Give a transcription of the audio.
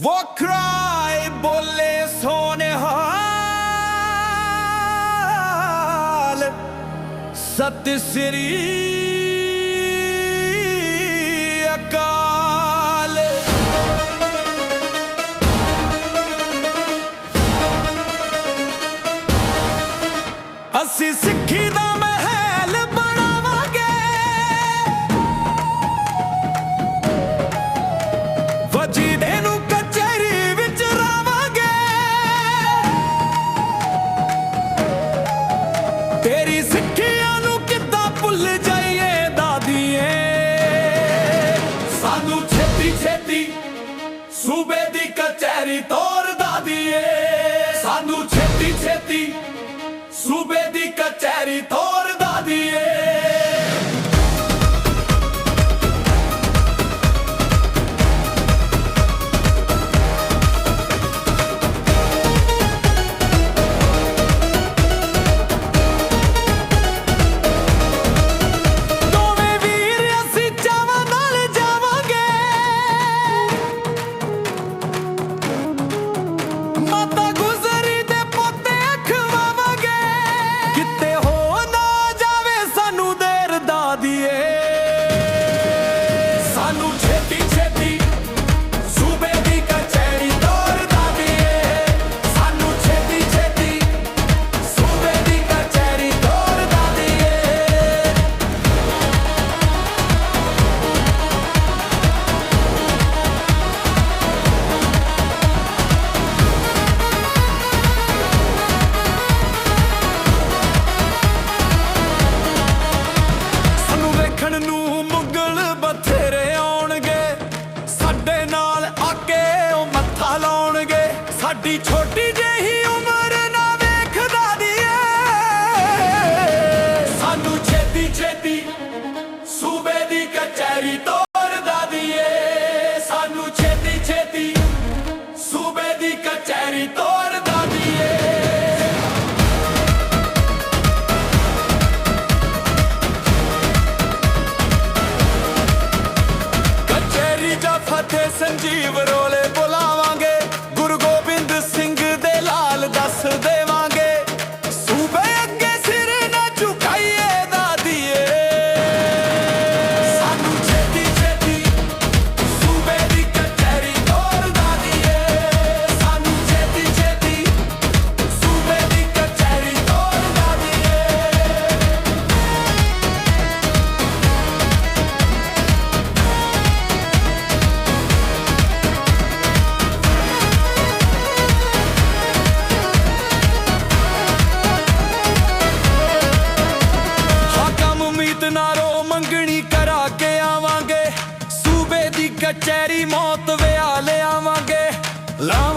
ਵੱਖਰਾਏ ਬੋਲੇ ਸੋਨਹਾਲ ਸਤ ਸ੍ਰੀ ਅਕਾਲ ਅਸੀਂ ਸਿੱਖੀ ਦਾ ਤੇਰੀ ਸਿੱਖਿਆ ਨੂੰ ਕਿੱਦਾਂ ਭੁੱਲ ਜਾਈਏ ਦਾਦੀਏ? ਸਾਨੂੰ ਛੇਤੀ ਛੇਤੀ ਸੂਬੇ ਦੀ ਕਚਹਿਰੀ ਤੋਰ ਦਾਦੀਏ। ਸਾਨੂੰ ਛੇਤੀ ਛੇਤੀ ਸੂਬੇ ਦੀ ਕਚਹਿਰੀ ਤੋਰ ਦਾਦੀਏ। I know. mérito. ਕਚਹਿਰੀ ਮੌਤ ਵਿਆਹ ਲਿਆਵਾਂਗੇ। ਲਾ